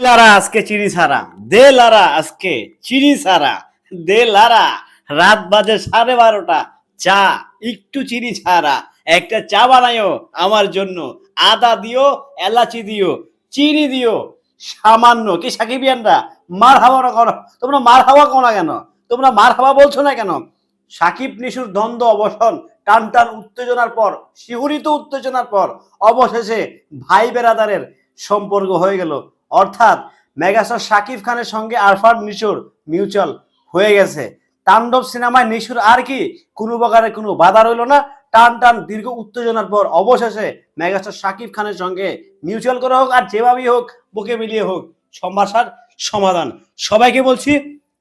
লারা আজকে চিনি ছাড়া। দে লারা আজকে চিনি ছাড়া। দে লারা, রাত বাজে সাড়ে বারোটা। চা, একটু চিনি ছাড়া। একটা চা বানায়ও আমার জন্য। আদা দিও, এলাচি দিও চিনি দিও। সামান্য। কি সাকিবিয়ানরা? মার হাওয়া করো। তোমরা মার হাওয়া করো না কেন? তোমরা মার হাওয়া বলছো না কেন? সাকিব নিশুর দ্বন্দ্ব, অবসান, টান টান উত্তেজনার পর, শিহরিত উত্তেজনার পর, অবশেষে ভাই বেরাদারের সম্পর্ক হয়ে গেল। অর্থাৎ মেগাস্টার শাকিব খানের সঙ্গে আরফান নিশোর মিউচুয়াল হয়ে গেছে। তাণ্ডব সিনেমায় নিশুর আর কি কোনো প্রকারের কোনো বাধা রইল না। টান টান দীর্ঘ উত্তেজনার পর অবশেষে মেগাস্টার শাকিব খানের সঙ্গে মিউচুয়াল করা হোক আর যেভাবেই হোক, বুকে মিলিয়ে হোক সমস্যার সমাধান। সবাইকে বলছি,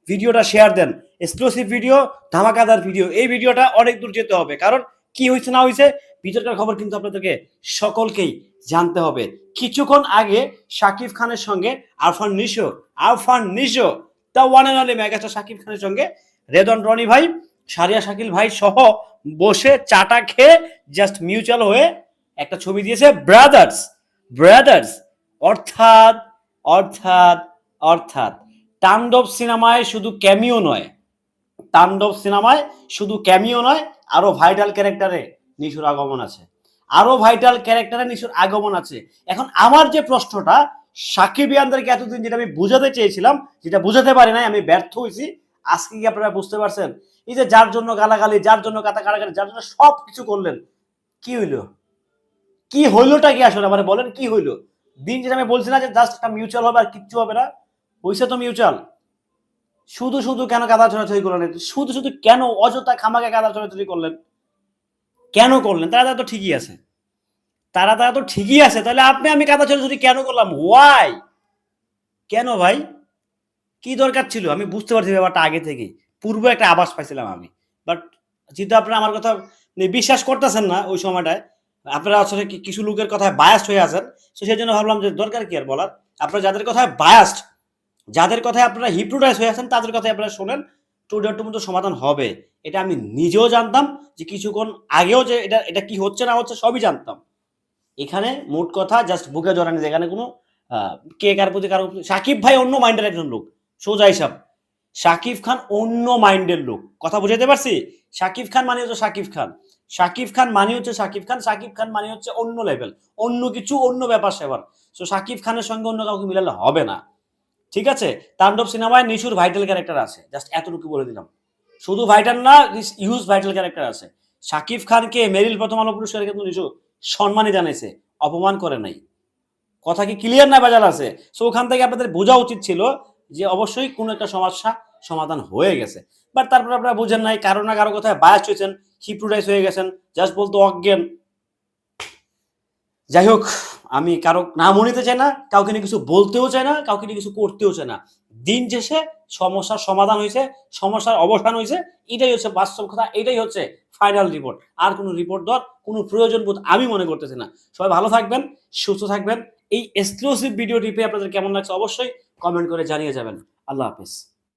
ভিডিওটা শেয়ার দেন। এক্সক্লুসিভ ভিডিও ধামাকাদার ভিডিও এই ভিডিওটা অনেক দূর যেতে হবে। কারণ কি হয়েছে না হয়েছে ভিতরকার খবর কিন্তু আপনাদেরকে সকলকেই জানতে হবে। কিছুক্ষণ আগে শাকিব খানের সঙ্গে Arfan Nisho Arfan Nisho the one and only megastar Shakib খানের সঙ্গে রেদন রনি ভাই, সারিয়া শাকিল ভাই সহ বসে চাটা খেয়ে জাস্ট মিউচুয়াল হয়ে একটা ছবি দিয়েছে ব্রাদার্স ব্রাদার্স অর্থাৎ অর্থাৎ অর্থাৎ, তাণ্ডব সিনেমায় শুধু ক্যামিও নয় তাণ্ডব সিনেমায় শুধু ক্যামিও নয়, আরও ভাইটাল ক্যারেক্টারে নিশুর আগমন আছে। আরও ভাইটাল ক্যারেক্টারে নিশুর আগমন আছে। এখন আমার যে প্রশ্নটা, সাকিব সাকিবিয়ানদেরকে এতদিন যেটা আমি বুঝাতে চেয়েছিলাম, যেটা বুঝাতে পারি নাই, আমি ব্যর্থ হয়েছি। আজকে কি আপনারা বুঝতে পারছেন? এই যে যার জন্য গালাগালি, যার জন্য কাতা কাটাকাটি যার জন্য সব কিছু করলেন, কি হইল? কি হইলোটা কি আসলে? আমার বলেন, কি হইল? দিন যেটা আমি বলছি না যে জাস্ট একটা মিউচুয়াল হবে আর কিচ্ছু হবে না। হইছে তো মিউচুয়াল শুধু শুধু কেন কাদা ছড়াছড়ি করলেন? শুধু শুধু কেন অযথা খামাকে কাদা ছড়াছড়ি করলেন? কেন করলেন? তারা তারা তো ঠিকই আছে। তারা তারা তো ঠিকই আছে। তাহলে আপনি আমি কাদা ছড়াছড়ি কেন করলাম? ওয়াই কেন ভাই? কি দরকার ছিল? আমি বুঝতে পারছি ব্যাপারটা আগে থেকেই পূর্বে একটা আভাস পাইছিলাম আমি। বাট যেহেতু আপনারা আমার কথা বিশ্বাস করতেছেন না ওই সময়টায়, আপনারা আসলে কিছু লোকের কথায় বায়াস্ট হয়ে আছেন, তো সেই জন্য ভাবলাম যে দরকার কি আর বলার? আপনারা যাদের কথায় বায়াস্ট যাদের কথায় আপনারা হিপ্রোটাইজ হয়ে আছেন, তাদের কথায় আপনারা শোনেন। টু ডেট মতো সমাধান হবে। এটা আমি নিজেও জানতাম যে কিছুক্ষণ আগেও যে এটা এটা কি হচ্ছে না হচ্ছে সবই জানতাম। এখানে মোট কথা জাস্ট বুকে জড়ানি, যেখানে কোনো কে কার প্রতি কারও সাকিব ভাই অন্য মাইন্ডের একজন লোক, সোজা হিসাব। সাকিব খান অন্য মাইন্ডের লোক। কথা বুঝাতে পারছি? সাকিব খান মানে হচ্ছে সাকিব খান। সাকিব খান মানে হচ্ছে সাকিব খান সাকিব খান মানে হচ্ছে অন্য লেভেল অন্য কিছু, অন্য ব্যাপার সেবার সো সাকিব খানের সঙ্গে অন্য কাউকে মিলালে হবে না। ঠিক আছে? তাণ্ডব সিনেমায় নিশুর ভাইটাল ক্যারেক্টার আছে। জাস্ট এতটুকু বলে দিলাম। শুধু ভাইটাল না ইউজ ভাইটাল ক্যারেক্টার আছে। সাকিব খানকে মেরিল প্রথম আলো পুরস্কার কিন্তু নিশু সম্মানই জানাইছে। অপমান করে নাই। কথা কি ক্লিয়ার না বাজার আছে? সো ওখান থেকে আপনাদের বোঝা উচিত ছিল যে অবশ্যই কোনো একটা সমস্যা সমাধান হয়ে গেছে। বাট তারপর আপনারা বুঝেন নাই, কারও না কারও কথায় বায়াস হয়েছেন হিপ্রোটাইজ হয়ে গেছেন। জাস্ট বলতো অজ্ঞান। যাই হোক আমি কারও নামও নিতে চাই না, কাউকে নিয়ে কিছু বলতেও চাই না, কাউকে নিয়ে কিছু করতেও চাই না। দিন শেষে সমস্যার সমাধান হয়েছে, সমস্যার অবসান হয়েছে, এটাই হচ্ছে বাস্তব কথা, এটাই হচ্ছে ফাইনাল রিপোর্ট আর কোনো রিপোর্ট দেওয়ার কোনো প্রয়োজন বোধ আমি মনে করতেছি না। সবাই ভালো থাকবেন, সুস্থ থাকবেন। এই এক্সক্লুসিভ ভিডিওটি পেয়ে আপনাদের কেমন লাগছে অবশ্যই কমেন্ট করে জানিয়ে যাবেন। আল্লাহ হাফিজ।